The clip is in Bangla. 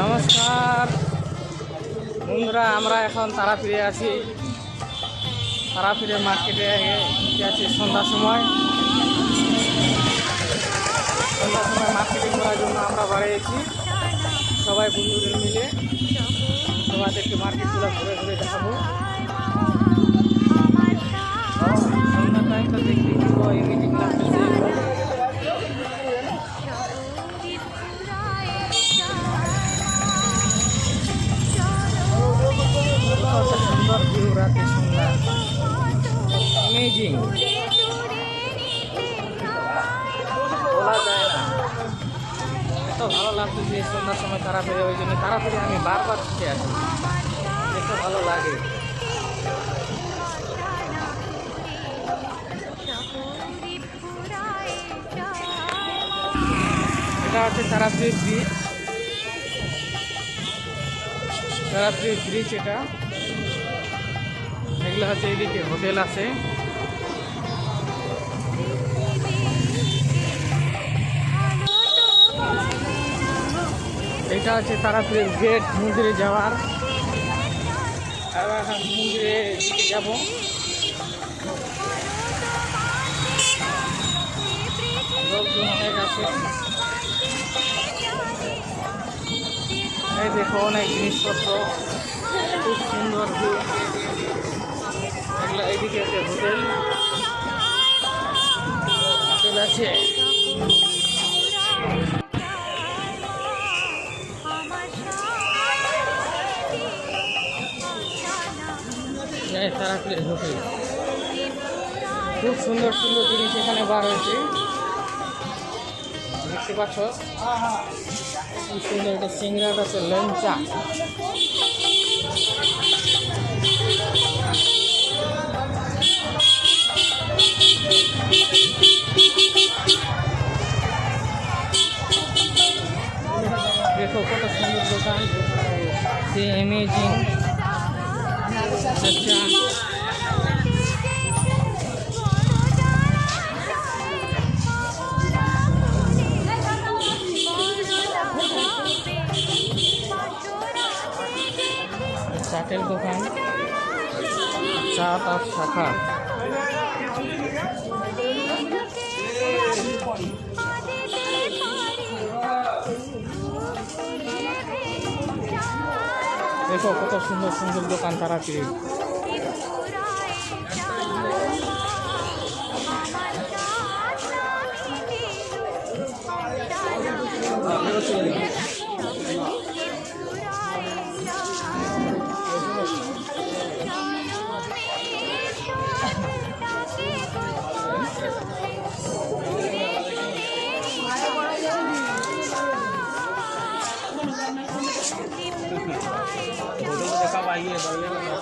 নমস্কার। বন্ধুরা, আমরা এখন তারাপীরে আছি। তারাপীরে মার্কেটে আছি? সন্ধ্যার সময়। সন্ধ্যার সময় মার্কেটিং করার জন্য আমরা বাড়িয়েছি সবাই বন্ধুদের মিলে। সবাই তোমাদেরকে মার্কেটগুলো ঘুরে ঘুরে দেখাবো। রাতে সন্ধ্যা। অ্যামেজিং বলা যায় না। এত ভালো লাগছে যে সন্ধ্যার সময় তারা ফিরে ওই জন্য তারা ফিরে আমি বারবার ছুটে আসি। দেখতে ভালো লাগে। এটা হচ্ছে তারাপীর ব্রিজ তারাপীর ব্রিজ এটা। এগুলো হচ্ছে এদিকে, হোটেল আছে। এটা হচ্ছে তারাপীরের গেট, মন্দিরে যাওয়ার। এখন মন্দিরে যাব। লোকজন অনেক আছে। দেখো, অনেক জিনিসপত্র। খুব সুন্দর হোটেল? আছে। এই তারাপীরের হোটেল। খুব সুন্দর সুন্দর জিনিস এখানে বার হয়েছে। দেখতে পাচ্ছ? খুব সুন্দর একটা সিংড়ার আছে লঞ্চা দেখো কত সুন্দর দোকান সে অ্যামেজিং আচ্ছা। চাটের দোকান চা তার শাখা। দেখো কত সুন্দর সুন্দর দোকান তারা পেয়ে आइए भाई